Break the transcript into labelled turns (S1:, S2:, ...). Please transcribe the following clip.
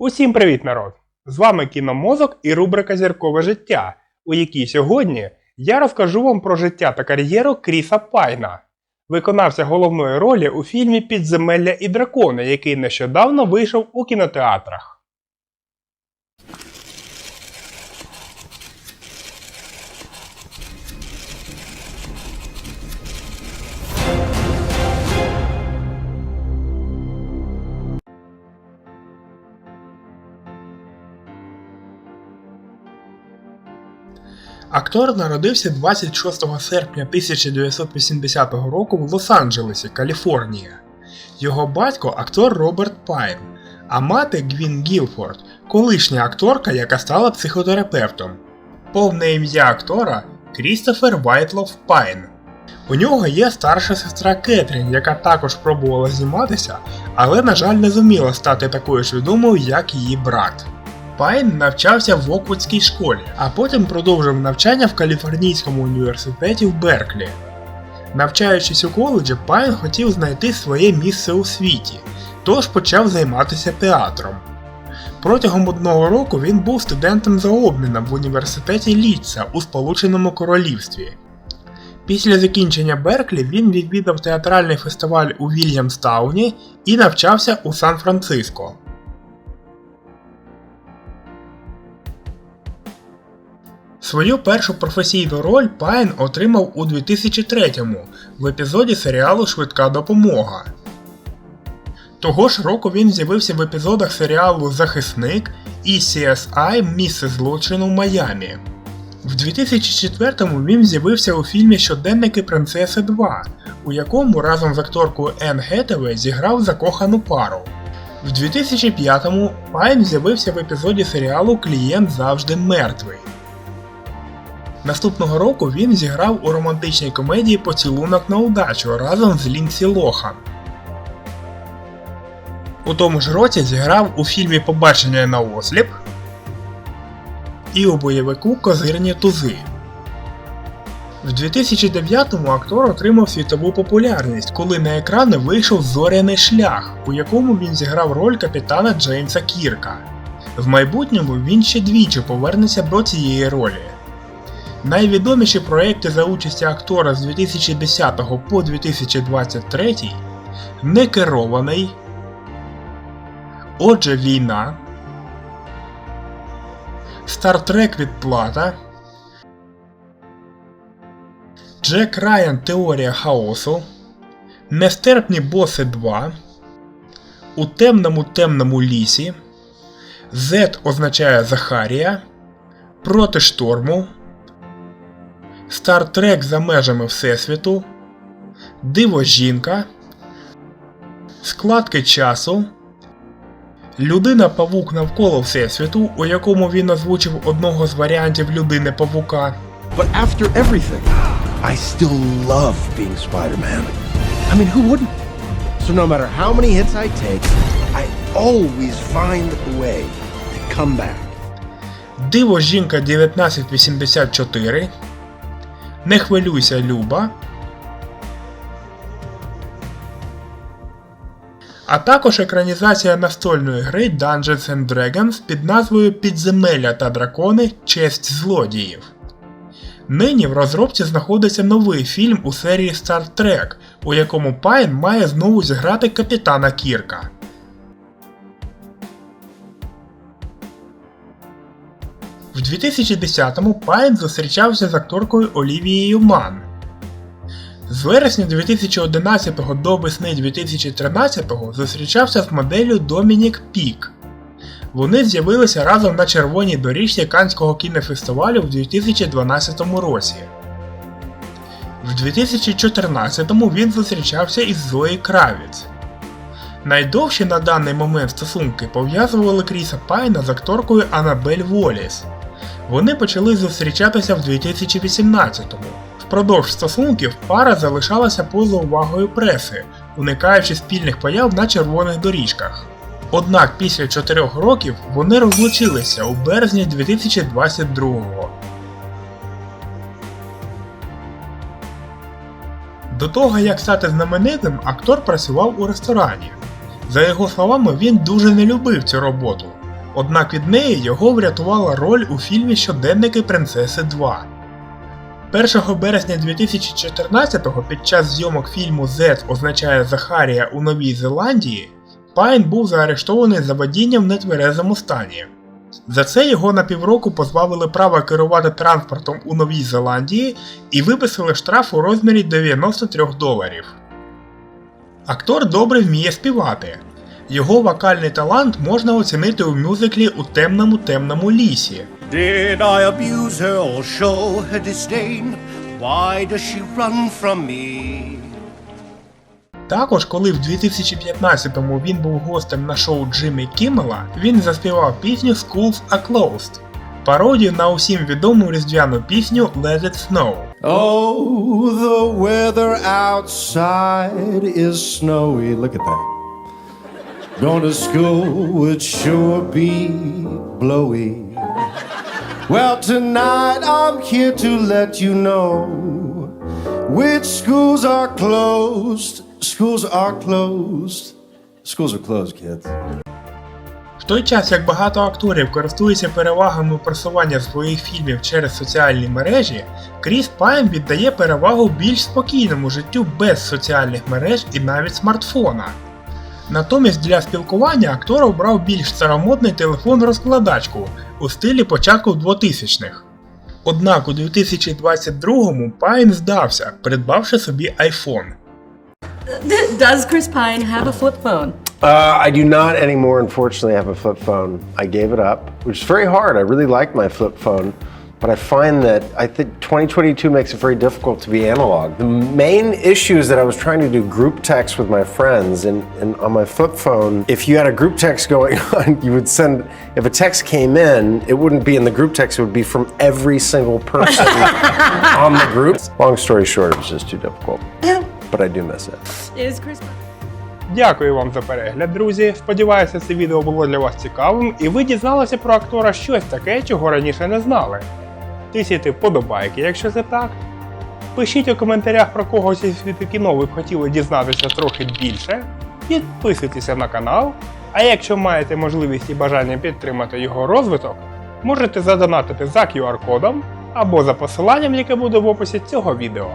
S1: Усім привіт, народ! З вами кіномозок і рубрика Зіркове життя, у якій сьогодні я розкажу вам про життя та кар'єру Кріса Пайна, виконавця головної ролі у фільмі Підземелля і дракони, який нещодавно вийшов у кінотеатрах. Актор народився 26 серпня 1980 року в Лос-Анджелесі, Каліфорнія. Його батько актор Роберт Пайн, а мати Гвін Гілфорд, колишня акторка, яка стала психотерапевтом. Повне ім'я актора Крістофер Вайтлов Пайн. У нього є старша сестра Кетрін, яка також пробувала зніматися, але, на жаль, не зуміла стати такою ж відомою, як її брат. Пайн навчався в Оквудській школі, а потім продовжив навчання в Каліфорнійському університеті в Берклі. Навчаючись у коледжі, Пайн хотів знайти своє місце у світі, тож почав займатися театром. Протягом одного року він був студентом за обміном в університеті Літса у Сполученому Королівстві. Після закінчення Берклі він відвідав театральний фестиваль у Вільямстауні і навчався у Сан-Франциско. Свою першу професійну роль Пайн отримав у 2003-му в епізоді серіалу Швидка допомога. Того ж року він з'явився в епізодах серіалу Захисник і CSI Місце злочину в Майамі. В 2004-му він з'явився у фільмі Щоденники Принцеси 2, у якому разом з акторкою Енн Гетеве зіграв закохану пару. В 2005-му Пайн з'явився в епізоді серіалу Клієнт завжди мертвий. Наступного року він зіграв у романтичній комедії Поцілунок на удачу разом з Лінсі Лохан. У тому ж році зіграв у фільмі Побачення на осліп і у бойовику Козирні тузи. В 2009-му актор отримав світову популярність, коли на екрани вийшов Зоряний шлях, у якому він зіграв роль капітана Джеймса Кірка. В майбутньому він ще двічі повернеться до цієї ролі. Найвідоміші проекти за участі актора з 2010 по 2023 Некерований. Отже, війна. Стартрек Відплата. Джек Райан Теорія хаосу. Нестерпні боси 2. У темному темному лісі. Z означає Захарія. Проти шторму. Стартрек за межами Всесвіту, Диво жінка, Складки часу, Людина Павук навколо Всесвіту, у якому він озвучив одного з варіантів людини Павука.
S2: But after everything, I still love being Spider-Man. I mean, who wouldn't? So no matter how many hits I take, I always find a way to come back.
S1: Диво жінка 1984. Не хвилюйся, Люба. А також екранізація настольної гри Dungeons and Dragons під назвою Підземелля та дракони Честь злодіїв. Нині в розробці знаходиться новий фільм у серії Star Trek, у якому Пайн має знову зіграти капітана Кірка. В 2010-му Пайн зустрічався з акторкою Олівією Ман. З вересня 2011 до весни 2013 зустрічався з моделлю Домінік Пік. Вони з'явилися разом на червоній доріжці Канського кінофестивалю в 2012 році. В 2014-му він зустрічався із Зої Кравіц. Найдовші на даний момент стосунки пов'язували Кріса Пайна з акторкою Анабель Воліс. Вони почали зустрічатися в 2018-му. Впродовж стосунків пара залишалася поза увагою преси, уникаючи спільних появ на червоних доріжках. Однак після 4 років вони розлучилися у березні 2022-го. До того як стати знаменитим, актор працював у ресторані. За його словами, він дуже не любив цю роботу. Однак від неї його врятувала роль у фільмі Щоденники принцеси 2. 1 березня 2014-го під час зйомок фільму Z означає Захарія у Новій Зеландії Пайн був заарештований за водінням в нетверезому стані. За це його на півроку позбавили права керувати транспортом у Новій Зеландії і виписали штраф у розмірі 93 доларів. Актор добре вміє співати. Його вокальний талант можна оцінити у мюзиклі у темному темному лісі.
S3: Did I abuse her or show her disdain? Why does she run from me?
S1: Також, коли в 2015-му він був гостем на шоу Джиммі Кіммела, він заспівав пісню Schools Are Closed, пародію на усім відому різдвяну пісню Let It Snow.
S2: Oh, the weather outside is snowy. Look at that. Going to school would sure be blowy. Well, tonight I'm here to let you know which schools are closed. Schools are closed. Schools are closed, kids.
S1: В той час як багато акторів користуються перевагами просування своїх фільмів через соціальні мережі, Кріс Пайн віддає перевагу більш спокійному життю без соціальних мереж і навіть смартфона. Натомість для спілкування актор обрав більш старомодний телефон-розкладачку у стилі початку 2000-х. Однак у 2022-му Пайн здався, придбавши собі iPhone.
S4: Does Chris Pine have a flip phone?
S2: Uh, I do not anymore, unfortunately, have a flip phone. I gave it up, which is very hard. I really like my flip phone, but I find that I think 2022 makes it very difficult to be analog. The main issue is that I was trying to do group text with my friends, and, and on my flip phone, if you had a group text going on, you would send, if a text came in, it wouldn't be in the group text, it would be from every single person on the group. Long story short, it was just too difficult, but I do miss it.
S4: Is Chris
S1: Дякую вам за перегляд, друзі. Сподіваюся, це відео було для вас цікавим і ви дізналися про актора щось таке, чого раніше не знали. Тисяйте вподобайки, якщо це так. Пишіть у коментарях про когось із світу кіно ви б хотіли дізнатися трохи більше. Підписуйтеся на канал. А якщо маєте можливість і бажання підтримати його розвиток, можете задонатити за QR-кодом або за посиланням, яке буде в описі цього відео.